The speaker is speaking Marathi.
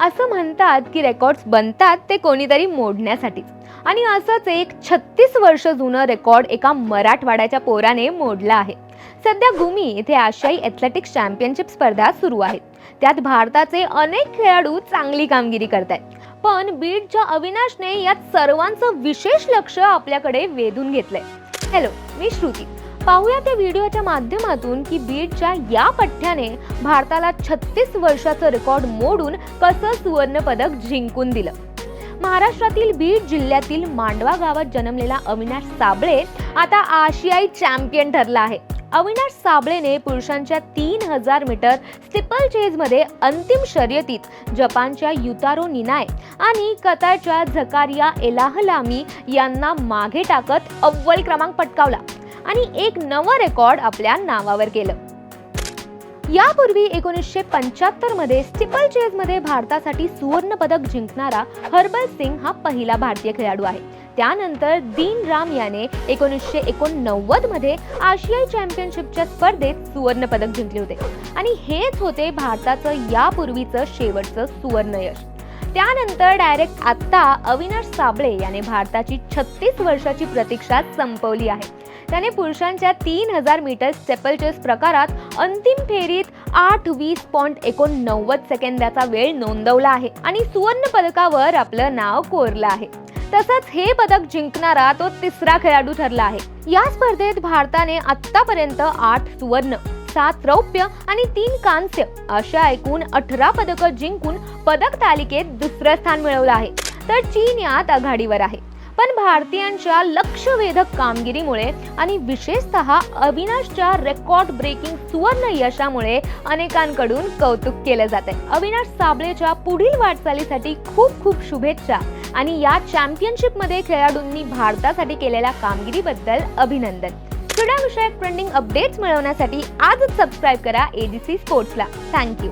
असं म्हणतात की रेकॉर्ड्स बनतात ते कोणीतरी मोडण्यासाठीच आणि असंच एक छत्तीस वर्ष जुनं रेकॉर्ड एका मराठवाड्याच्या पोराने मोडलं आहे. सध्या गुमी येथे आशियाई ॲथलेटिक्स चॅम्पियनशिप स्पर्धा सुरू आहेत त्यात भारताचे अनेक खेळाडू चांगली कामगिरी करत आहेत पण बीडच्या अविनाशने यात सर्वांचं विशेष लक्ष आपल्याकडे वेधून घेतलंय. हॅलो मी श्रुती. पाहूया त्या व्हिडिओच्या माध्यमातून की बीडच्या या पठ्ठ्याने भारताला छत्तीस वर्षाचं रेकॉर्ड मोडून कसं सुवर्ण पदक जिंकून दिलं? महाराष्ट्रातील बीड जिल्ह्यातील मांडवा गावात जन्मलेला अविनाश साबळे आता आशियाई चॅम्पियन ठरला आहे. अविनाश साबळेने पुरुषांच्या तीन हजार मीटर स्टिपल चेजमध्ये अंतिम शर्यतीत जपानच्या युतारो निनाय आणि कतारच्या झकारिया एलाहलामी यांना मागे टाकत अव्वल क्रमांक पटकावला. आणि एक नवं रेकॉर्ड आपल्या नावावर केलं यापूर्वी एकोणीसशे पंच्याहत्तरमध्ये स्टिपल चेजमध्ये भारतासाठी सुवर्ण पदक जिंकणारा हर्बल सिंग हा पहिला भारतीय खेळाडू आहे. त्यानंतर दीन राम याने एकोणीसशे एकोणनव्वदमध्ये आशियाई चॅम्पियनशिपच्या स्पर्धेत सुवर्ण पदक जिंकले होते. आणि हेच होते भारताचं यापूर्वीचं शेवटचं सुवर्ण यश. त्यानंतर डायरेक्ट आत्ता अविनाश साबळे याने भारताची छत्तीस वर्षाची प्रतीक्षा संपवली आहे. त्याने पुरुषांच्या तीन हजार मीटर स्टेपल चेस प्रकारात अंतिम फेरीत आठ वीस पॉईंट एकोणनव्वद सेकंदाचा वेळ नोंदवला आहे आणि सुवर्ण पदकावर आपलं नाव कोरलं आहे. तसंच हे पदक जिंकणारा तो तिसरा खेळाडू ठरला आहे. या स्पर्धेत भारताने आतापर्यंत आठ सुवर्ण सात रौप्य आणि तीन कांस्य अशा एकूण अठरा पदकं जिंकून पदक तालिकेत दुसरं स्थान मिळवलं आहे. तर चीन यात आघाडीवर आहे. पण भारतीयांच्या लक्षवेधक कामगिरीमुळे आणि विशेषतः अविनाशच्या रेकॉर्ड ब्रेकिंग सुवर्ण यशामुळे अनेकांकडून कौतुक केलं जात आहे अविनाश साबळेच्या पुढील वाटचालीसाठी खूप खूप शुभेच्छा आणि या चॅम्पियनशिपमध्ये खेळाडूंनी भारतासाठी केलेल्या कामगिरीबद्दल अभिनंदन. क्रीडाविषयक ट्रेंडिंग अपडेट्स मिळवण्यासाठी आजच सबस्क्राईब करा एबीसी स्पोर्ट्सला थँक्यू